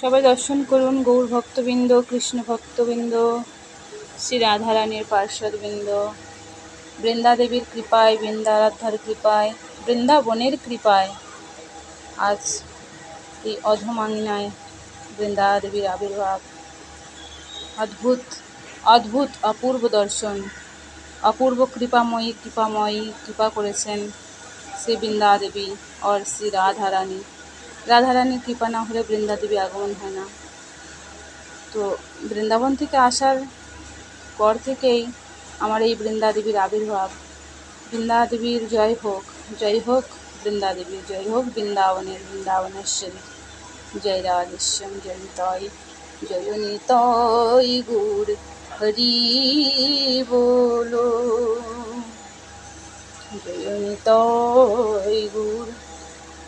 সবাই দর্শন করুন, গৌর ভক্তবৃন্দ, কৃষ্ণ ভক্তবৃন্দ, শ্রী রাধারানীর পার্শ্বদবৃন্দ বৃন্দা দেবীর কৃপায় বৃন্দারাধ্যার কৃপায়, বৃন্দাবনের কৃপায়। আজ এই অধমাঙ্গনায় বৃন্দা দেবীর আবির্ভাব। অদ্ভুত অদ্ভুত, অপূর্ব দর্শন। অপূর্ব কৃপাময়ী কৃপাময়ী, কৃপা করেছেন শ্রী বৃন্দা দেবী और শ্রী রাধা রানী রাধা রানীর কৃপা না হলে বৃন্দা দেবী আগমন হয় না। তো বৃন্দাবন থেকে আসার পর থেকেই আমার এই বৃন্দাদেবীর আবির্ভাব। বৃন্দা দেবীর জয় হোক জয় হোক বৃন্দা দেবীর জয় হোক বৃন্দাবনের, বৃন্দাবনেশ্বরী। জয় রাধেশ্যাম, জয় নিতয় জয় নিতয় গুড় হরি বলো। জয় নিতয় গুড়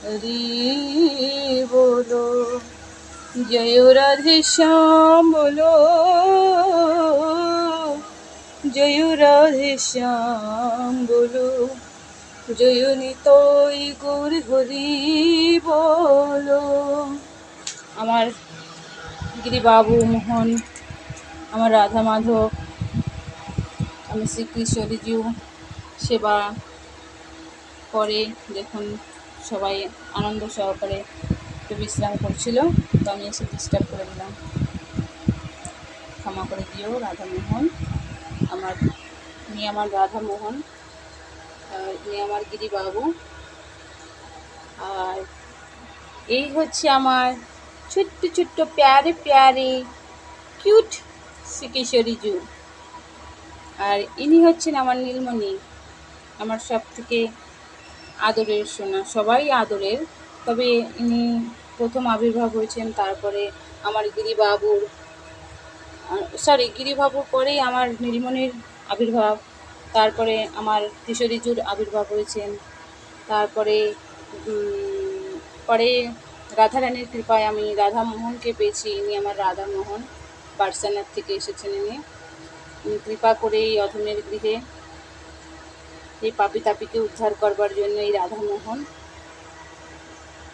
হরি বলো, জয় রাধে শ্যাম বলো, জয় রাধে শ্যাম বলো, জয় নিতই গৌর হরি বলো। আমার গিরিবাবু মোহন, আমার রাধা মাধব, আমি শ্রীকৃষ্ণরিজিউ সেবা করে দেখুন সবাই আনন্দ সহকারে। একটু বিশ্রাম করছিল, তো আমি এসে ডিস্টার্ব করে দিলাম। ক্ষমা করে দিও, রাধামোহন। আমার ইনি আমার রাধামোহন ইনি আমার গিরিবাবু। আর এই হচ্ছে আমার ছোট্ট ছোট্ট, প্যারে প্যারে, কিউট শ্রীকেশ্বরী জু। আর ইনি হচ্ছেন আমার নীলমণি, আমার সব থেকে আদরের সোনা, সবাই আদরের। তবে ইনি প্রথম আবির্ভাব হয়েছেন, তারপরে আমার গিরিবাবুর সরি গিরিবাবুর পরেই আমার নীলমণির আবির্ভাব, তারপরে আমার কিশোরীজুর আবির্ভাব হয়েছেন, তারপরে পরে রাধারানীর কৃপায় আমি রাধা মোহনকে পেয়েছি, ইনি আমার রাধামোহন বার্সানার থেকে এসেছেন ইনি। ইনি কৃপা করে এই অধমের গৃহে এই পাপি তাপিকে উদ্ধার করবার জন্য এই রাধামোহন,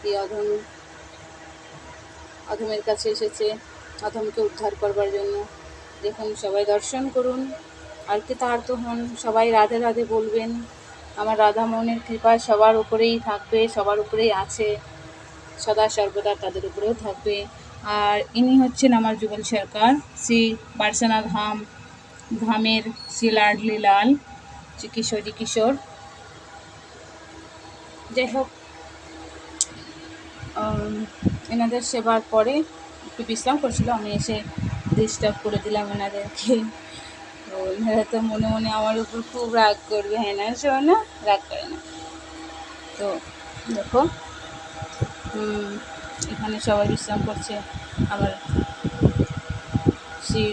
এই অধম অধমের কাছে এসেছে অধমকে উদ্ধার করবার জন্য। দেখুন, সবাই দর্শন করুন। আর কি তার তো হন, সবাই রাধে রাধে বলবেন। আমার রাধা রাধামোহনের কৃপা সবার উপরেই থাকবে, সবার উপরেই আছে। সদা সর্বদা তাদের উপরেও থাকবে। আর ইনি হচ্ছেন আমার যুগল সরকার, শ্রী বার্সানা ধাম ধামের শ্রী লাডলি লাল শ্রী কিশোরী। যাই হোক এনাদের সেবার পরে একটু বিশ্রাম করছিল, আমি এসে ডিস্টার্ব করে দিলাম এনাদেরকে। তো এনারা তো মনে মনে আমার উপর খুব রাগ করবে হ্যাঁ না? শোনো রাগ করে না। তো দেখো এখানে সবাই বিশ্রাম করছে। আমার শ্রী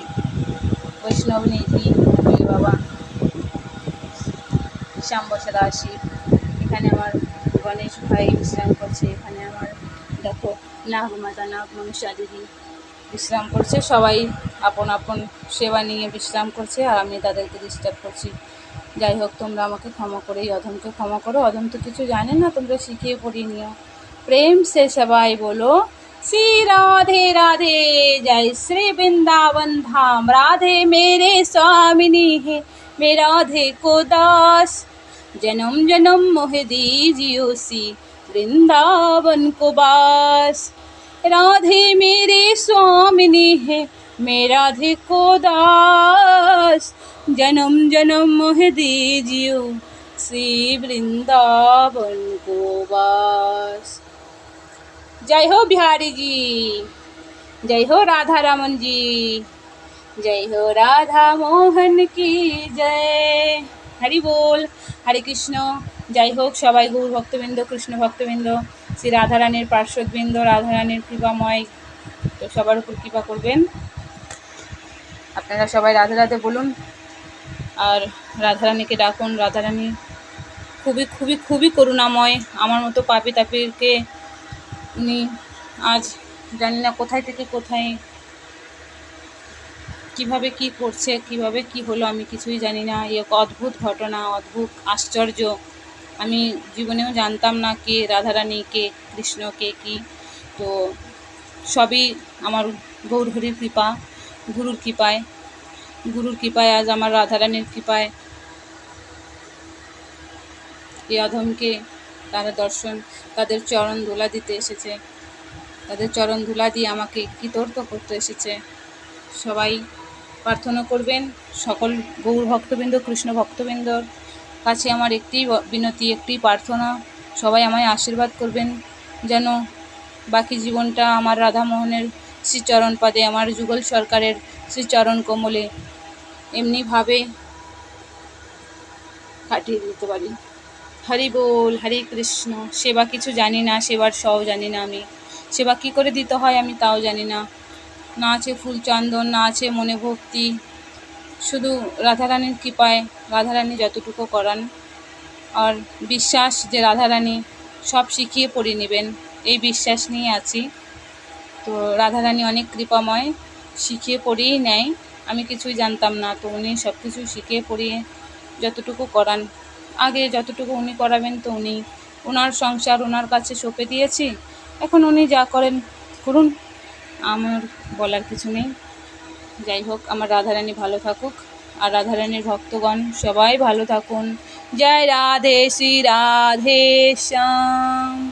বৈষ্ণব নীতি বাবা, শ্যাম বসাদা আসি এখানে আমার গণেশ ভাই বিশ্রাম করছে, এখানে আমার দেখো নাগমাতা নাগ মনুষ্যাদিদি বিশ্রাম করছে, সবাই আপন আপন সেবা নিয়ে বিশ্রাম করছে আর আমি তাদেরকে ডিস্টার্ব করছি। যাই হোক, তোমরা আমাকে ক্ষমা করে অধমকে ক্ষমা করো। অধম তো কিছু জানে না, তোমরা শিখিয়ে পড়িয়ে নিও। প্রেম সে সবাই বলো, শ্রী রাধে রাধে, জয় শ্রী বৃন্দাবন ধাম। রাধে মেরে স্বামিনী হে মে রাধে को दास জনম জনম मोह दीजियो सी वृंदावन को बास। राधे मेरे स्वामिनी है मेरा धे को दास। जन्म जन्म मोह दीजियो श्री वृंदावन को बास। जय हो बिहारी जी, जय हो राधा रमन जी, जय हो राधा मोहन की जय। हरि बोल, हरे कृष्ण। যাই হোক, সবাই গৌর ভক্তবৃন্দ, কৃষ্ণ ভক্তবৃন্দ, শ্রী রাধারানীর পার্শ্বদবৃন্দ রাধারানীর কৃপাময়, তো সবার উপর কৃপা করবেন। আপনারা সবাই রাধে রাধে বলুন। আর রাধারানীকে ডাকুন। রাধারানী খুবই খুবই খুবই করুণাময়। আমার মতো পাপি তাপিকে উনি আজ জানি না কোথায় থেকে কোথায় কীভাবে কি করছে, কীভাবে কি হলো আমি কিছুই জানি না। এই অদ্ভুত ঘটনা, অদ্ভুত আশ্চর্য আমি জীবনেও জানতাম না কে রাধারানী, কে কৃষ্ণ, কে কি। তো সবই আমার গৌরহরির কৃপা, গুরুর কৃপায়। গুরুর কৃপায় আজ আমার রাধারানীর কৃপায়। এই অধমকে তারা দর্শন, তাদের চরণ ধুলা দিতে এসেছে। তাদের চরণ ধুলা দিয়ে আমাকে কৃতর্থ করতে এসেছে। সবাই প্রার্থনা করবেন, সকল গৌর ভক্তবৃন্দ, কৃষ্ণ ভক্তবৃন্দর। কাছে আমার একটি বিনতি, একটি প্রার্থনা। সবাই আমায় আশীর্বাদ করবেন যেন বাকি জীবনটা আমার রাধামোহনের শ্রীচরণ পদে আমার যুগল সরকারের শ্রীচরণ কোমলে এমনিভাবে কাটিয়ে দিতে পারি। হরি বল, হরে কৃষ্ণ, সেবা কিছু জানি না, সেবার সও জানি না আমি। সেবা কী করে দিতে হয় আমি তাও জানি না। না আছে ফুল চন্দন, না আছে মনে ভক্তি শুধু রাধারানীর কৃপায় রাধারানী যতটুকু করান। আর বিশ্বাস যে রাধারানী সব শিখিয়ে পড়িয়ে নেবেন, এই বিশ্বাস নিয়ে আছি। তো রাধারানী অনেক কৃপাময়, শিখিয়ে পড়িয়েই নেয়। আমি কিছুই জানতাম না, তো উনি সব কিছু শিখিয়ে পড়িয়ে যতটুকু করান। আগে যতটুকু উনি করাবেন, তো উনি ওনার সংসার ওনার কাছে সঁপে দিয়েছি। এখন উনি যা করেন করুন। আমার বলার কিছু নেই। যাই হোক, আমার রাধারানী ভালো থাকুক। আর রাধারানীর ভক্তগণ সবাই ভালো থাকুন। জয় রাধে শ্রী রাধে শ্যাম।